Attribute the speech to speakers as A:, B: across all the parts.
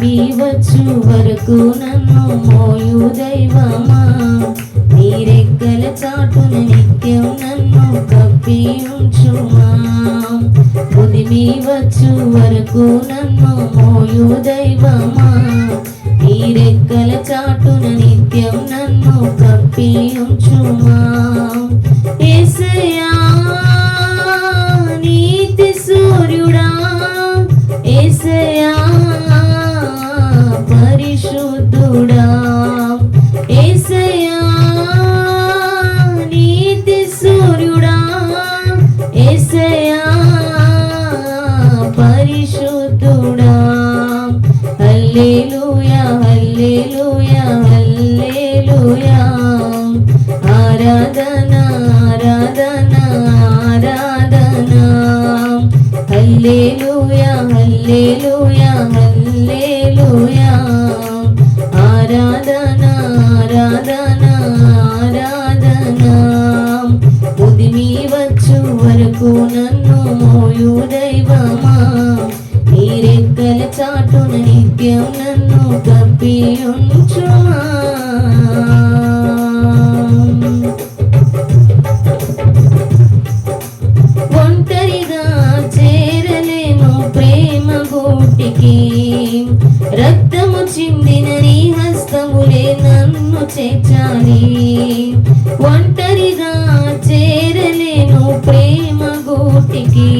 A: ఉదిమి వచ్చు వరకు నన్ను మోయు దైవమా? నీరెక్కల చాటున నిత్యం నన్ను కప్పి ఉంచుమా? ఉదిమి వచ్చు వరకు నన్ను మోయు దైవమా? నీరెక్కల చాటున నిత్యం నన్ను కప్పి ఉంచుమా? హల్లెలూయా హల్లెలూయా హల్లెలూయా. ఆరాధన ఆరాధన ఆరాధన. హల్లెలూయా హల్లెలూయా హల్లెలూయా. ఆరాధన ఆరాధన ఆరాధన. ఉదిమి వచ్చు వరకు నన్ను మోయు దైవమా. వెలచాటున నిత్యం నన్ను కప్పి ఉంచుమా ఒంటరిగా చేరలేను ప్రేమ గూటికి. రక్తము చిందిన నీ హస్తములే నన్ను చేర్చాలి. ఒంటరిగా చేరలేను ప్రేమ గూటికి.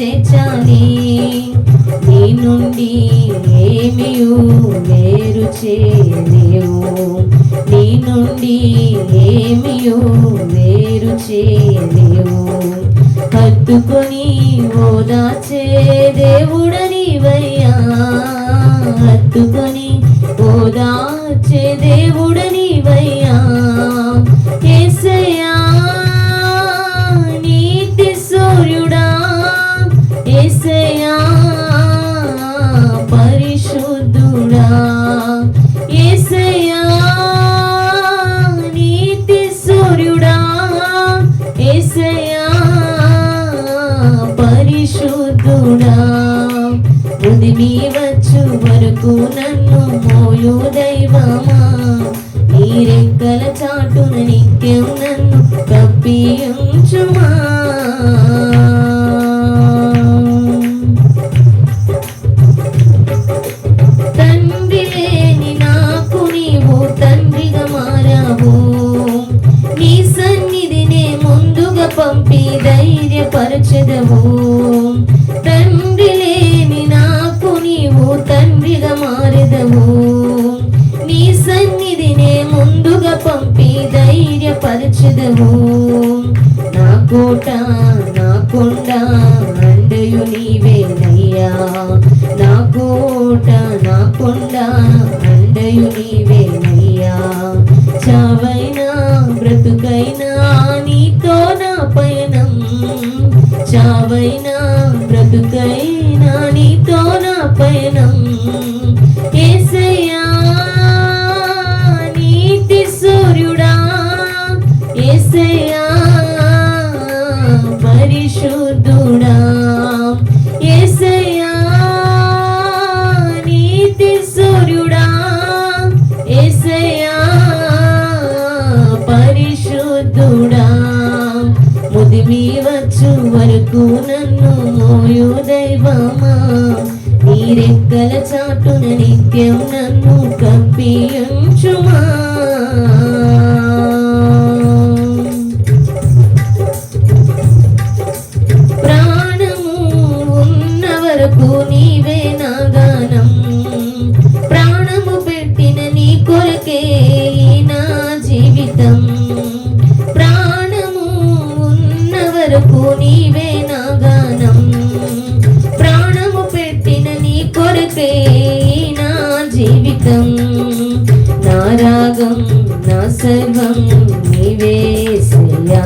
A: చేర్చాలి. నీ నుండి ఏమియు వేరు చేయలేవు. నీ నుండి ఏమియో వేరు చేయలేవు. హత్తుకొని ఓదాచే దేవుడని వయ్యా. హత్తుకొని ఓదాచే దేవుడని వరకు నన్ను మోయు దైవమా? నీరెక్కల చాటున నిత్యం నన్ను కప్పి నా కోట నా కొండ అండయు నీవేనయ్యా. నా కోట నా కొండ అండయు నీవేనయ్యా. చావైనా బ్రతుకైనా నీతో నా పయనం. చావైనా బ్రతుకైనా నీతో నా పయనం. ముదిమి వచ్చు వరకు నన్ను మోయు దైవమా? నీరెక్కల చాటున నిత్యం నన్ను కప్పించుమా ప్రాణము ఉన్న వరకు నీవే నా గానం ప్రాణము పెట్టిన నీ కొరకే నా జీవితం. కొరకే నా జీవితం? నా రాగం నా సర్వం నీవేసయ్యా